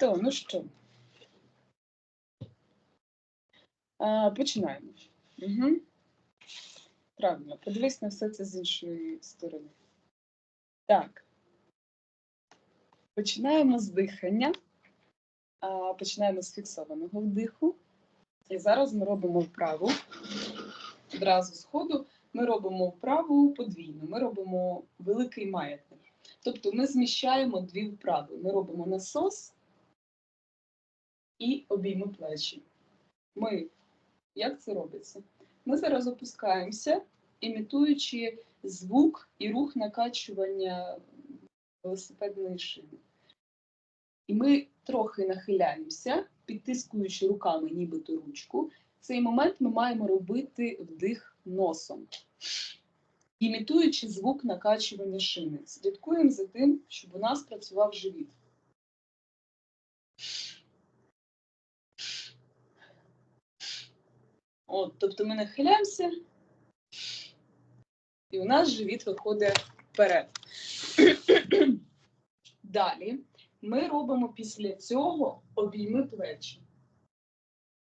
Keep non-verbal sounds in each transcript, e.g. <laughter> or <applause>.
То, ну що? А, починаємо. Угу. Правильно, подивись на все це з іншої сторони. Так. Починаємо з дихання. А, Починаємо з фіксованого вдиху. І зараз ми робимо вправу. Одразу з ходу ми робимо вправу подвійну. Ми робимо великий маятник. Тобто ми зміщаємо дві вправи. Ми робимо насос і обійми плечі. Ми, як це робиться? Ми зараз опускаємося, імітуючи звук і рух накачування велосипедної шини. І ми трохи нахиляємося, підтискуючи руками нібито ручку. В цей момент ми маємо робити вдих носом, імітуючи звук накачування шини. Слідкуємо за тим, щоб у нас працював живіт. От, Тобто ми нахиляємося, і у нас живіт виходить вперед. <clears throat> Далі ми робимо після цього обійми плечі.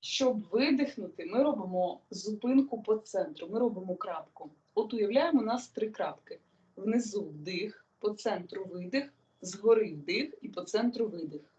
Щоб видихнути, ми робимо зупинку по центру, ми робимо крапку. От уявляємо, у нас три крапки. Внизу вдих, по центру видих, згори вдих і по центру видих.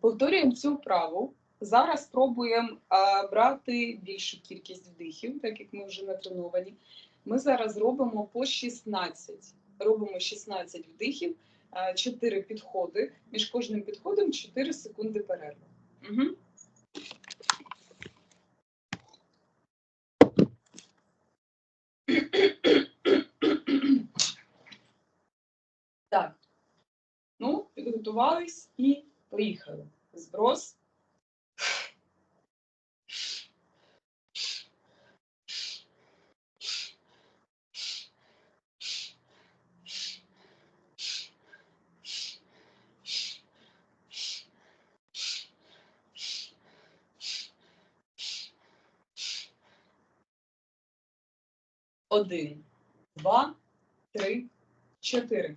Повторюємо цю вправу. Зараз спробуємо брати більшу кількість вдихів, так як ми вже натреновані. Ми зараз робимо по 16. Робимо 16 вдихів, 4 підходи. Між кожним підходом 4 секунди перерви. Угу. Так. Ну, підготувались і поїхали. Зброс. Один, два, три, чотири.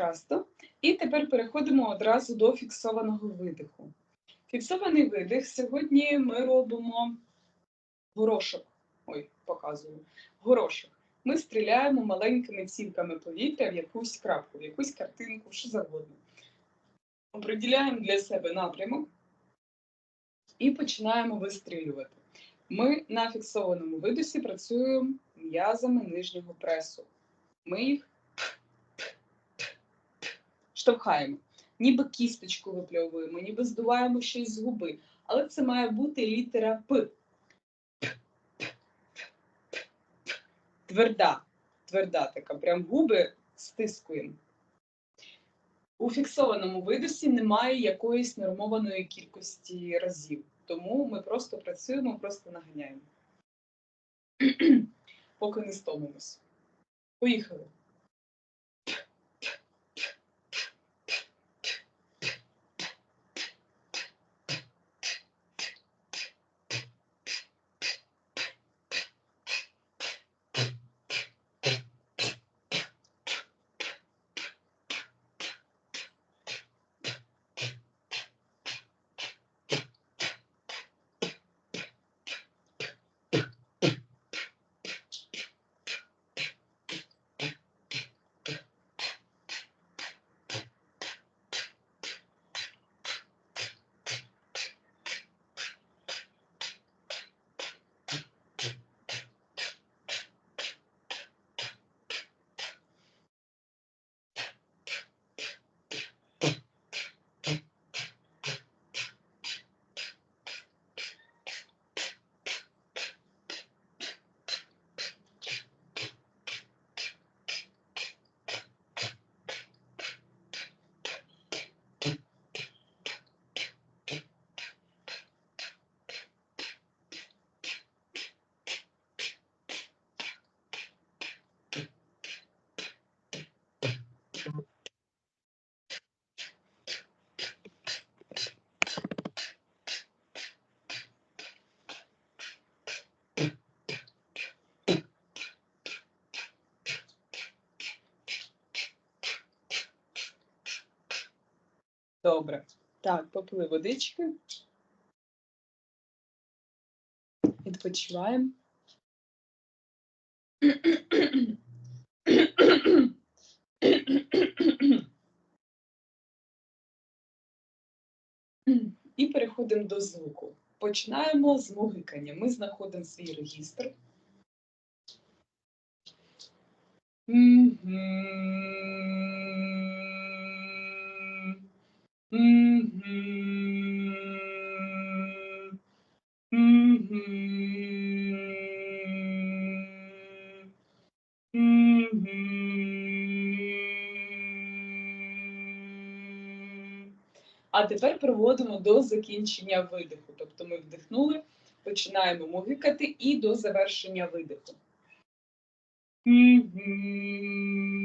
Прекрасно. І тепер переходимо одразу до фіксованого видиху. Фіксований видих сьогодні ми робимо горошок. Ой, показую. Горошок. Ми стріляємо маленькими цілками повітря в якусь крапку, в якусь картинку, що завгодно. Оприділяємо для себе напрямок і починаємо вистрілювати. Ми на фіксованому видосі працюємо м'язами нижнього пресу. Ми їх штовхаємо, ніби кісточку випльовуємо, ніби здуваємо щось з губи. Але це має бути літера П. Тверда, тверда така, прям губи стискуємо. У фіксованому видосі немає якоїсь нормованої кількості разів, тому ми просто працюємо, просто наганяємо. <clears throat> Поки не стомимось. Поїхали. Добре. Так, попили водички. Відпочиваємо. І переходимо до звуку. Починаємо з мугикання. Ми знаходимо свій регістр. А тепер проводимо до закінчення видиху. Тобто ми вдихнули, починаємо мугикати і до завершення видиху. Добре.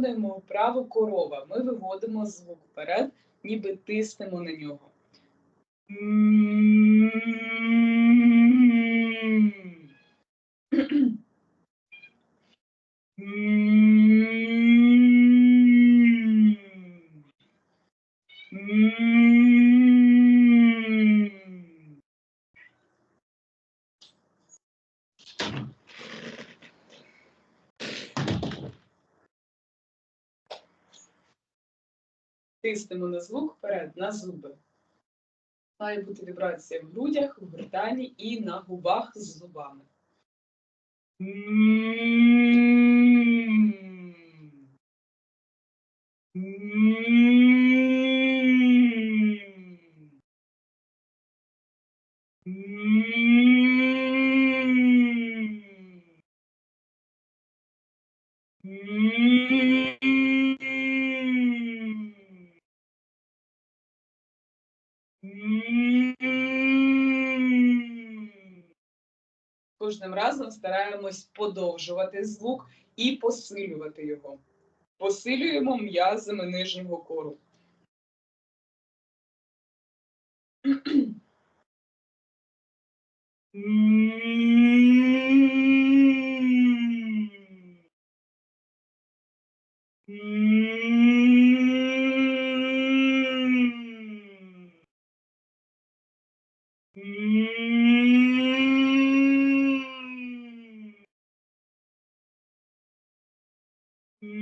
Виконуємо вправу корова. Ми виводимо звук вперед, ніби тиснемо на нього. Тиснемо на звук вперед, на зуби. Має бути вібрація в грудях, в гортані і на губах з зубами. Кожним разом стараємось подовжувати звук і посилювати його. Посилюємо м'язами нижнього кору. <clears throat> Так,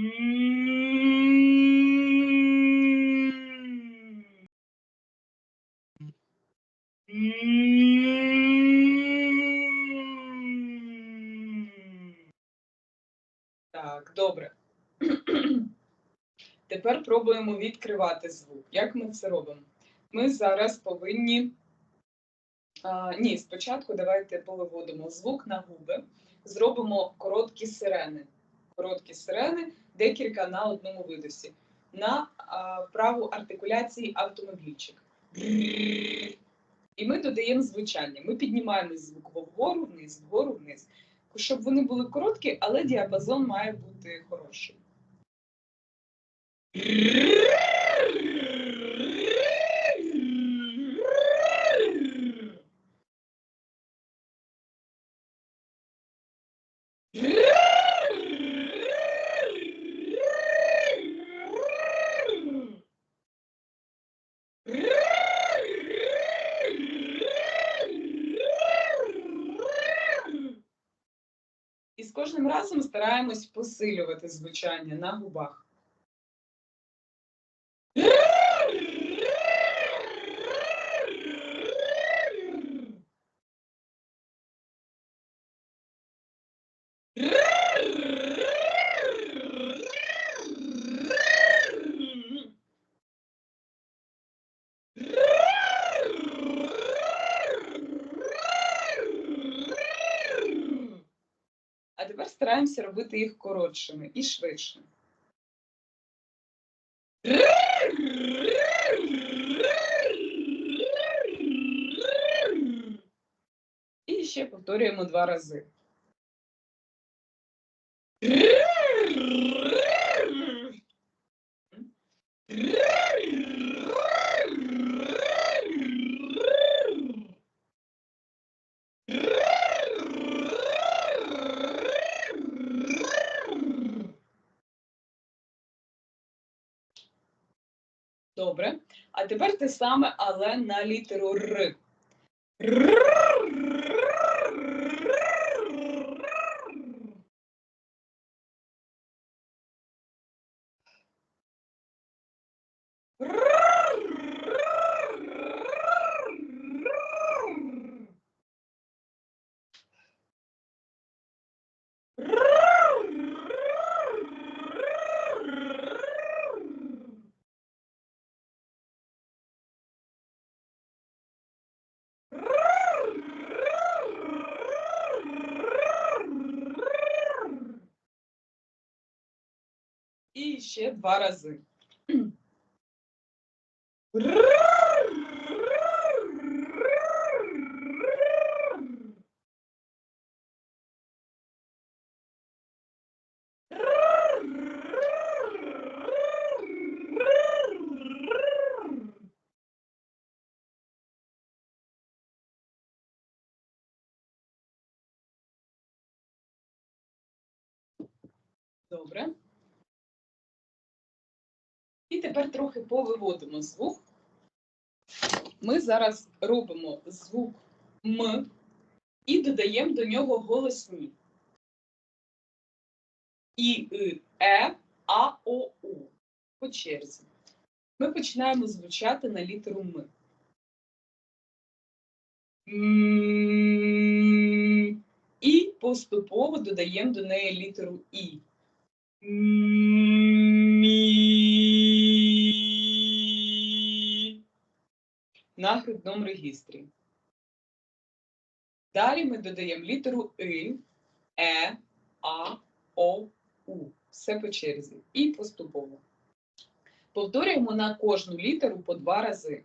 добре. <clears throat> Тепер пробуємо відкривати звук. Як ми це робимо? Ми зараз повинні. А, ні, спочатку давайте повиводимо звук на губи, зробимо короткі сирени. Короткі сирени, декілька на одному видосі. На а, вправу артикуляції автомобільчик. І ми додаємо звучання. Ми піднімаємо звук вгору, вниз, вгору, вниз. Щоб вони були короткі, але діапазон має бути хороший. Стараємось посилювати звучання на губах. стараємося робити їх коротшими і швидше. І ще повторюємо два рази. Добре. А тепер те саме, але на літеру Р. І ще два рази. <clears throat> Добре. І тепер трохи повиводимо звук. Ми зараз робимо звук М і додаємо до нього голосні. І, И, Е, А, О, У. По черзі. Ми починаємо звучати на літеру. М. І поступово додаємо до неї літеру І. На грудному регістрі. Далі ми додаємо літеру И, Е, А, О, У. Все по черзі. І поступово. Повторюємо на кожну літеру по два рази.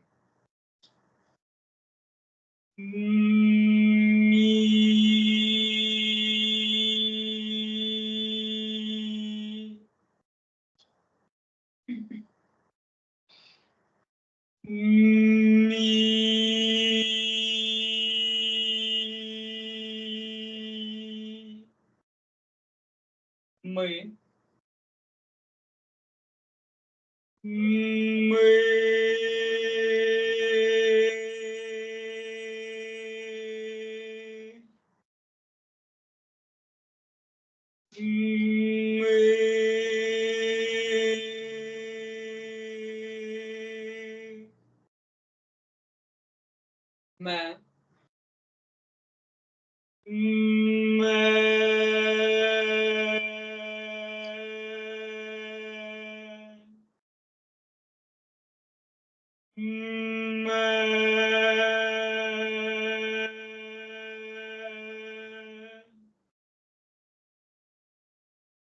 Мі. Ми. Ми.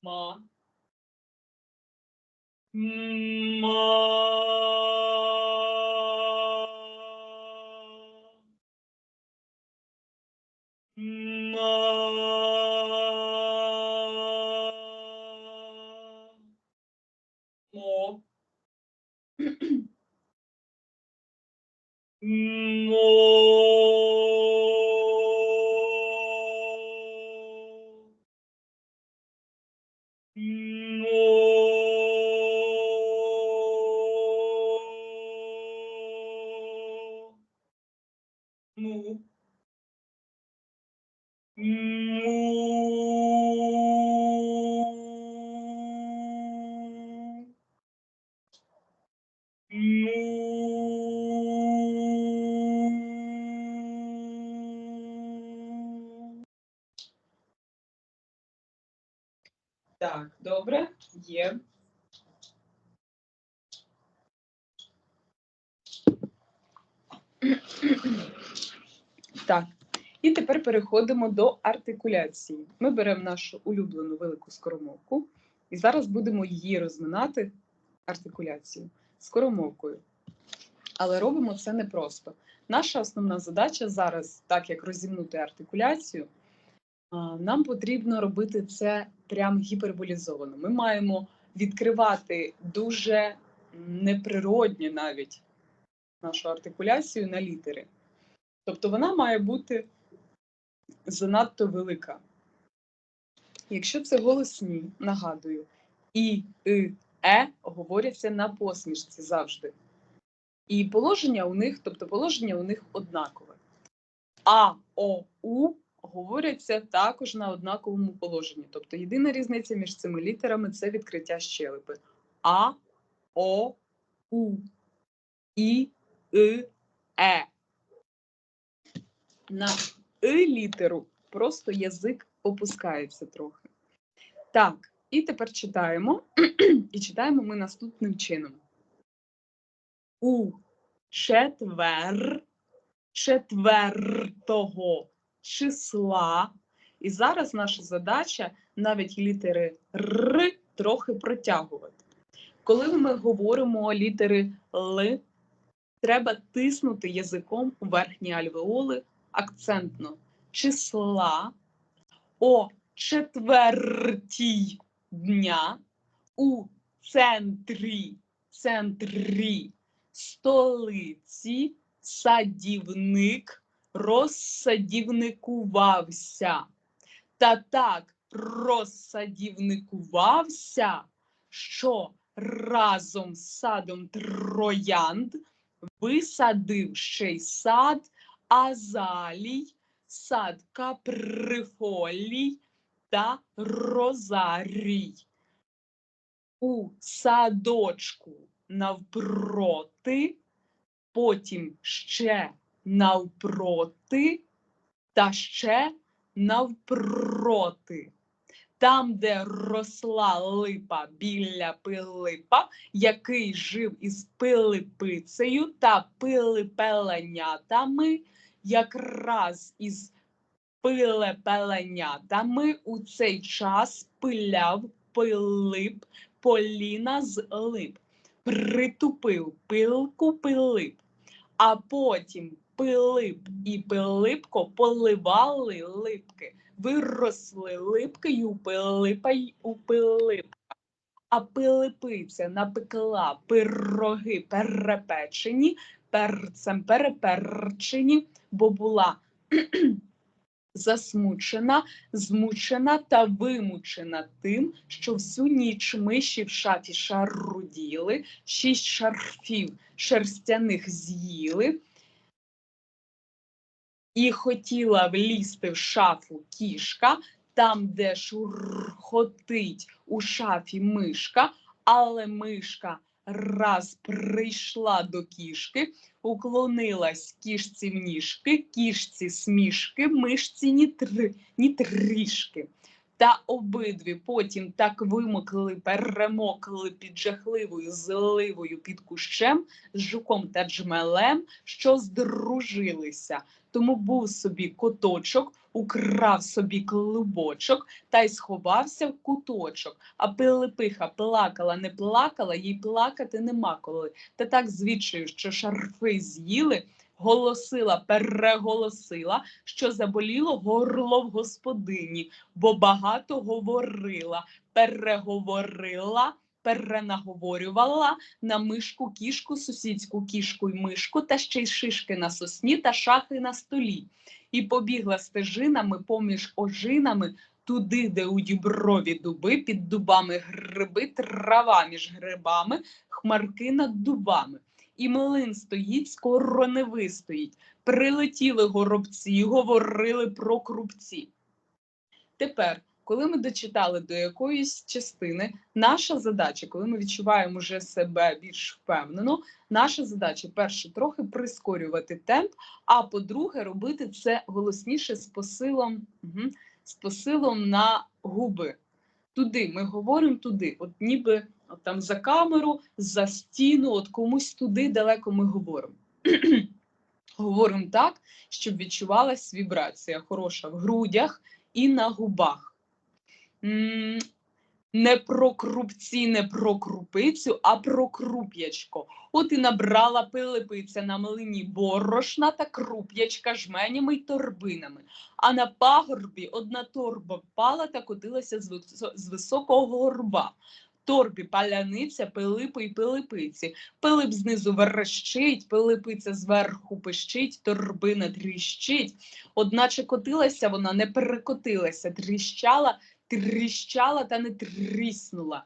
ma. Ma. Так, добре, є. Так, і тепер переходимо до артикуляції. Ми беремо нашу улюблену велику скоромовку і зараз будемо її розминати артикуляцію скоромовкою. Але робимо це непросто. Наша основна задача зараз, так як розімнути артикуляцію, нам потрібно робити це прям гіперболізовано. Ми маємо відкривати дуже неприродньо навіть нашу артикуляцію на літери. Тобто вона має бути занадто велика. Якщо це голосні, нагадую, і, и, е говоряться на посмішці завжди. І положення у них, тобто положення у них однакове. А, О, У говоряться також на однаковому положенні. Тобто єдина різниця між цими літерами це відкриття щелепи. А, О, У, І, И, Е. На И літеру просто язик опускається трохи. Так, і тепер читаємо. <clears throat> і читаємо ми наступним чином. У четвер четвертого числа. І зараз наша задача навіть літери Р трохи протягувати. Коли ми говоримо літери Л, треба тиснути язиком у верхні альвеоли акцентно числа о четвертій дня у центрі, центрі столиці садівник розсадівникувався. Та так розсадівникувався, що разом з садом троянд висадив ще й сад азалій, сад каприфолій та розарій. У садочку навпроти, потім ще навпроти та ще навпроти. Там, де росла липа біля Пилипа, який жив із пилипицею та пилипеленятами, якраз із пилепеленятами у цей час пиляв Пилип Поліна з лип, притупив пилку Пилип, а потім Пилип і Пилипко поливали липки, виросли липки й у Пилипа й у Пилипка. А Пилипиця напекла пироги перепечені, перцем переперчені, бо була <clears throat> засмучена, змучена та вимучена тим, що всю ніч миші в шафі шаруділи, шість шарфів шерстяних з'їли. І хотіла влізти в шафу кішка, там, де шурхотить у шафі мишка, але мишка раз прийшла до кішки, уклонилась кішці в ніжки, кішці смішки, мишці ні, тр... ні трішки. Та обидві потім так вимокли, перемокли під жахливою зливою під кущем з жуком та джмелем, що здружилися. Тому був собі коточок, украв собі клубочок та й сховався в куточок. А пилипиха плакала, не плакала, їй плакати нема коли. Та так звідчаю, що шарфи з'їли, голосила, переголосила, що заболіло горло в господині, бо багато говорила, переговорила. Перенаговорювала на мишку кішку, сусідську кішку й мишку, та ще й шишки на сосні та шахи на столі. І побігла стежинами поміж ожинами туди, де у діброві дуби, під дубами гриби, трава між грибами, хмарки над дубами. І млин стоїть, скоро не вистоїть. Прилетіли горобці, говорили про крупці. Тепер коли ми дочитали до якоїсь частини, наша задача, коли ми відчуваємо вже себе більш впевнено, наша задача перше трохи прискорювати темп, а по-друге, робити це голосніше з посилом, угу, з посилом на губи. Туди ми говоримо туди, от ніби от там за камеру, за стіну, от комусь туди далеко ми говоримо. <clears throat> говоримо так, щоб відчувалась вібрація хороша в грудях і на губах Не про крупці, не про крупицю, а про круп'ячко. От і набрала пилипиця на млині борошна та круп'ячка жменями й торбинами. А на пагорбі одна торба впала та котилася з високого горба. Торбі паляниця, пилипи й пилипиці. Пилип знизу верещить, пилипиця зверху пищить, торбина тріщить. Одначе котилася вона, не перекотилася, тріщала, тріщала та не тріснула.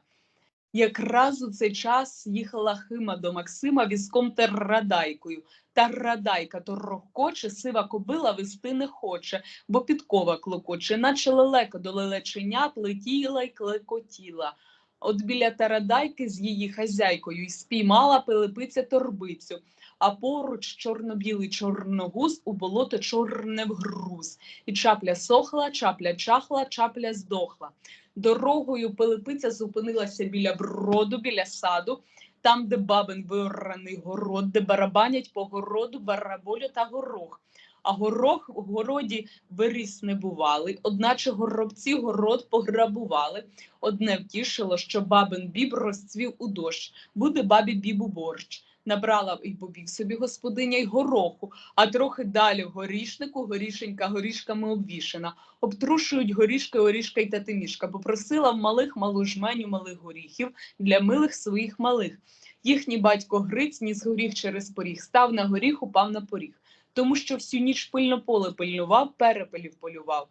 Якраз у цей час їхала Хима до Максима візком та радайкою. Та радайка торохкоче, сива кобила вести не хоче, бо підкова клокоче, наче лелека до лелеченят летіла й клекотіла. От біля тарадайки з її хазяйкою й спіймала пилипиця торбицю, а поруч чорно-білий чорногуз у болото чорне вгруз. І чапля сохла, чапля чахла, чапля здохла. Дорогою Пилипиця зупинилася біля броду, біля саду, там, де бабин вираний город, де барабанять по городу бараболю та горох. А горох в городі виріс не бувалий, одначе горобці город пограбували. Одне втішило, що бабин біб розцвів у дощ, буде бабі бібу борщ. Набрала й побіг собі господиня й гороху, а трохи далі горішнику горішенька горішками обвішена обтрушують горішки, орішка й татимішка. Попросила в малих малу жменю малих горіхів для милих своїх малих. Їхній батько Гриць ніс горіх через поріг, став на горіх, упав на поріг. Тому що всю ніч пильно поле пильнував, перепелів полював.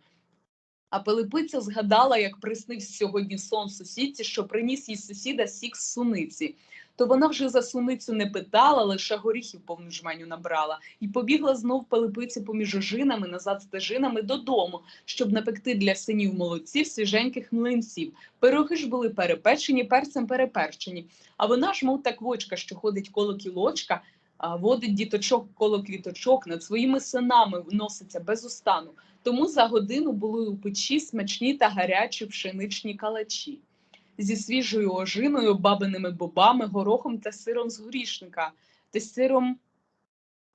А Пилипиця згадала, як приснився сьогодні сон сусідці, що приніс їй сусіда сік з суниці. То вона вже за суницю не питала, лише горіхів повну жменю набрала, і побігла знов Пилипиці поміж ожинами, назад стежинами додому, щоб напекти для синів молодців свіженьких млинців. Пироги ж були перепечені, перцем переперчені. А вона ж, мов та квочка, що ходить коло кілочка, водить діточок коло квіточок, над своїми синами носиться без устану. Тому за годину були у печі смачні та гарячі пшеничні калачі зі свіжою ожиною, бабиними бобами, горохом та сиром з горішника, та сиром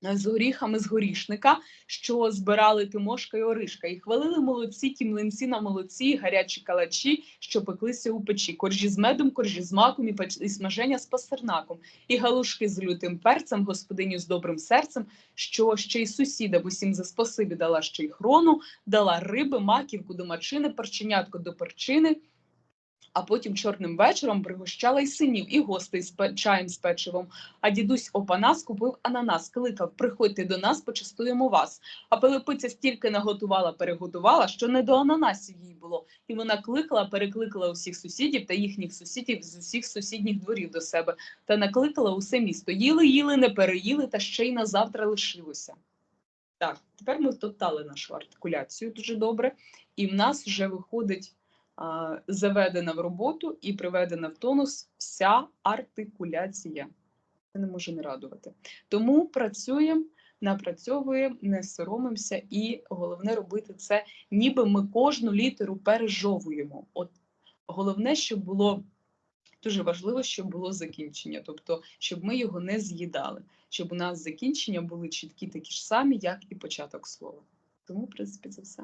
е, з горіхами з горішника, що збирали Тимошка і Оришка, і хвалили молодці ті млинці на молодці, гарячі калачі, що пеклися у печі, коржі з медом, коржі з маком і, печ... і смаження з пастернаком, і галушки з лютим перцем, господиню з добрим серцем, що ще й сусіда в усім за спасибі дала ще й хрону, дала риби, маківку до мачини, перченятко до перчини. А потім чорним вечором пригощала й синів, і гостей з чаєм з печивом. А дідусь Опанас купив ананас, кликав приходьте до нас, почастуємо вас. А Пилипиця стільки наготувала, переготувала, що не до ананасів їй було. І вона кликала, перекликала усіх сусідів та їхніх сусідів з усіх сусідніх дворів до себе та накликала усе місто. Їли, їли, не переїли, та ще й на завтра лишилося. Так, тепер ми втоптали нашу артикуляцію дуже добре, і в нас вже виходить заведена в роботу і приведена в тонус вся артикуляція. Це не може не радувати. Тому працюємо, напрацьовуємо, не соромимося, і головне робити це, ніби ми кожну літеру пережовуємо. От головне, щоб було дуже важливо, щоб було закінчення, тобто, щоб ми його не з'їдали, щоб у нас закінчення були чіткі такі ж самі, як і початок слова. Тому, в принципі, це все.